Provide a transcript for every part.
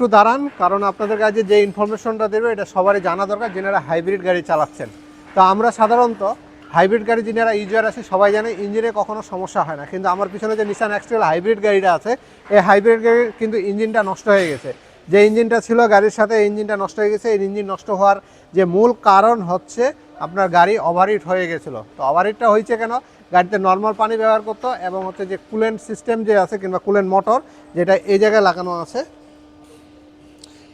একটু দাঁড়ান, কারণ আপনাদের কাছে যে ইনফরমেশনটা দেবে, এটা সবারই জানা দরকার যেনারা হাইব্রিড গাড়ি চালাচ্ছেন। তো আমরা সাধারণত হাইব্রিড গাড়ি যিনারা ইউজার আছে, সবাই জানে ইঞ্জিনে কখনো সমস্যা হয় না। কিন্তু আমার পিছনে যে নিসান এক্সট্রেল হাইব্রিড গাড়িটা আছে, এই হাইব্রিড গাড়ির কিন্তু ইঞ্জিনটা নষ্ট হয়ে গেছে। যে ইঞ্জিনটা ছিল গাড়ির সাথে ইঞ্জিনটা নষ্ট হয়ে গেছে। এই ইঞ্জিন নষ্ট হওয়ার যে মূল কারণ হচ্ছে আপনার গাড়ি ওভারহিট হয়ে গেছিল। তো ওভারহিটটা হয়েছে কেন? গাড়িতে নর্মাল পানি ব্যবহার করতো এবং হচ্ছে যে কুলেন্ট সিস্টেম যে আছে কিংবা কুলেন্ট মোটর যেটা এই জায়গায় লাগানো আছে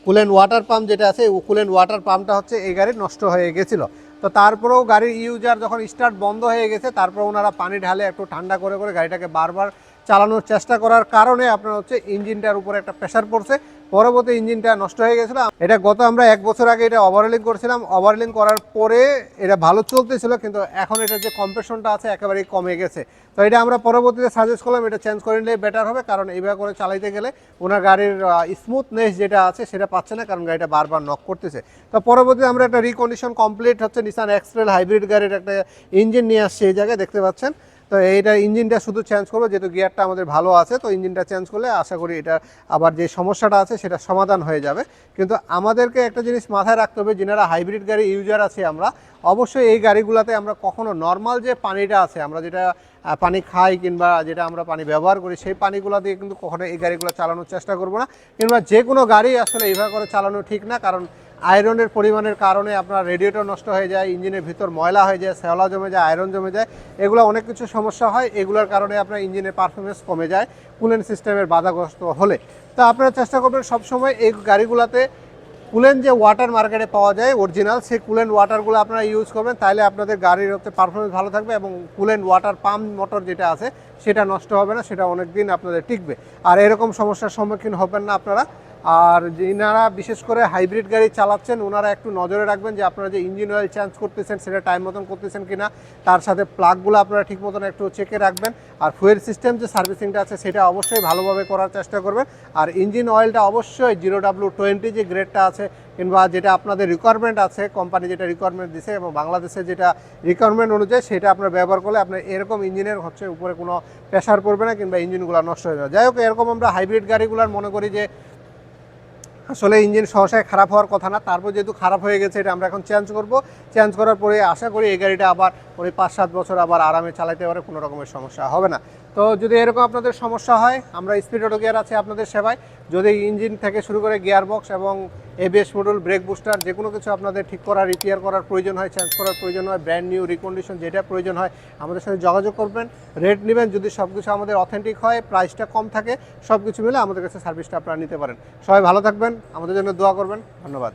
কুলেন ওয়াটার পাম্প যেটা আছে কুলেন ওয়াটার পাম্পটা হচ্ছে এই গাড়ি নষ্ট হয়ে গেছিল। তো তারপরেও গাড়ির ইউজার যখন স্টার্ট বন্ধ হয়ে গেছে, তারপর ওনারা পানি ঢালে একটু ঠান্ডা করে করে গাড়িটাকে বারবার চালানোর চেষ্টা করার কারণে আপনার হচ্ছে ইঞ্জিনটার উপরে একটা প্রেশার পড়ছে। পরবর্তী ইঞ্জিনটা নষ্ট হয়ে গেছিল। এটা গত আমরা এক বছর আগে এটা ওভারলিং করছিলাম। ওভারলিং করার পরে এটা ভালো চলতেছিল, কিন্তু এখন এটার যে কম্প্রেশনটা আছে একেবারেই কমে গেছে। তো এটা আমরা পরবর্তীতে সাজেস্ট করলাম, এটা চেঞ্জ করে নিলে বেটার হবে, কারণ এইভাবে করে চালাইতে গেলে ওনার গাড়ির স্মুথনেস যেটা আছে সেটা পাচ্ছে না, কারণ গাড়িটা বারবার নক করতেছে। তো পরবর্তীতে আমরা একটা রিকন্ডিশন কমপ্লিট হচ্ছে নিসান এক্সট্রেল হাইব্রিড গাড়ির একটা ইঞ্জিন নিয়ে আসছে এই জায়গায়, দেখতে পাচ্ছেন। তো এইটা ইঞ্জিনটা শুধু চেঞ্জ করব, যেহেতু গিয়ারটা আমাদের ভালো আছে, তো ইঞ্জিনটা চেঞ্জ করলে আশা করি এটা আবার যে সমস্যাটা আছে সেটা সমাধান হয়ে যাবে। কিন্তু আমাদেরকে একটা জিনিস মাথায় রাখতে হবে, যেনারা হাইব্রিড গাড়ি ইউজার আছে আমরা, অবশ্যই এই গাড়িগুলোতে আমরা কখনো নর্মাল যে পানিটা আছে, আমরা যেটা পানি খাই কিংবা যেটা আমরা পানি ব্যবহার করি, সেই পানিগুলো দিয়ে কিন্তু কখনো এই গাড়িগুলো চালানোর চেষ্টা করব না। কিংবা যে কোনো গাড়ি আসলে এইভাবে করে চালানো ঠিক না, কারণ আয়রনের পরিমাণের কারণে আপনার রেডিয়েটর নষ্ট হয়ে যায়, ইঞ্জিনের ভিতর ময়লা হয়ে যায়, শ্যাওলা জমে যায়, আয়রন জমে যায়, এগুলো অনেক কিছু সমস্যা হয়। এগুলোর কারণে আপনার ইঞ্জিনের পারফরমেন্স কমে যায় কুলেন সিস্টেমের বাধাগ্রস্ত হলে। তো আপনারা চেষ্টা করবেন সবসময় এই গাড়িগুলোতে কুলেন যে ওয়াটার মার্কেটে পাওয়া যায় অরিজিনাল সেই কুলেন ওয়াটারগুলো আপনারা ইউজ করবেন তাহলে আপনাদের গাড়ির হচ্ছে পারফরমেন্স ভালো থাকবে এবং কুলেন ওয়াটার পাম্প মোটর যেটা আছে, সেটা নষ্ট হবে না, সেটা অনেক দিন আপনাদের টিকবে। আর এরকম সমস্যার সম্মুখীন হবেন না আপনারা। আর যিনারা বিশেষ করে হাইব্রিড গাড়ি চালাচ্ছেন, ওনারা একটু নজরে রাখবেন যে আপনারা যে ইঞ্জিন অয়েল চেঞ্জ করতেছেন, সেটা টাইম মতন করতেছেন কিনা, তার সাথে প্লাগগুলো আপনারা ঠিক মতন একটু চেকে রাখবেন। আর ফুয়েল সিস্টেম যে সার্ভিসিংটা আছে, সেটা অবশ্যই ভালোভাবে করার চেষ্টা করবেন। আর ইঞ্জিন অয়েলটা অবশ্যই জিরো ডাব্লু টোয়েন্টি যে গ্রেডটা আছে, কিংবা যেটা আপনাদের রিকোয়ারমেন্ট আছে কোম্পানি যেটা রিকোয়ারমেন্ট দিছে এবং বাংলাদেশে যেটা রিকোয়ারমেন্ট অনুযায়ী সেটা আপনার ব্যবহার করলে আপনার এরকম ইঞ্জিনের হচ্ছে উপরে কোনো প্রেশার পড়বে না কিংবা ইঞ্জিনগুলো নষ্ট হয়ে যাবে। যাই হোক, এরকম আমরা হাইব্রিড গাড়িগুলোর মনে করি যে আসলে ইঞ্জিন সহসায় খারাপ হওয়ার কথা না, তারপর যেহেতু খারাপ হয়ে গেছে, এটা আমরা এখন চেঞ্জ করব। চেঞ্জ করার পরে আশা করি এই গাড়িটা আবার ওই পাঁচ সাত বছর আবার আরামে চালাইতে পারে, কোনো রকমের সমস্যা হবে না। তো যদি এরকম আপনাদের সমস্যা হয়, আমরা স্পিড অটো গিয়ার আছে আপনাদের সেবায়। যদি ইঞ্জিন থেকে শুরু করে গিয়ার বক্স এবং এবিএস মডুল ব্রেক বুস্টার যে কোনো কিছু আপনাদের ঠিক করার রিপেয়ার করার প্রয়োজন হয় চেঞ্জ করার প্রয়োজন হয় ব্র্যান্ড নিউ রিকন্ডিশন যেটা প্রয়োজন হয়, আমাদের সাথে যোগাযোগ করবেন। রেট নেবেন, যদি সব কিছু আমাদের অথেন্টিক হয় প্রাইসটা কম থাকে সব কিছু মিলে আমাদের কাছে সার্ভিসটা আপনারা নিতে পারেন। সবাই ভালো থাকবেন, আমাদের জন্য দোয়া করবেন, ধন্যবাদ।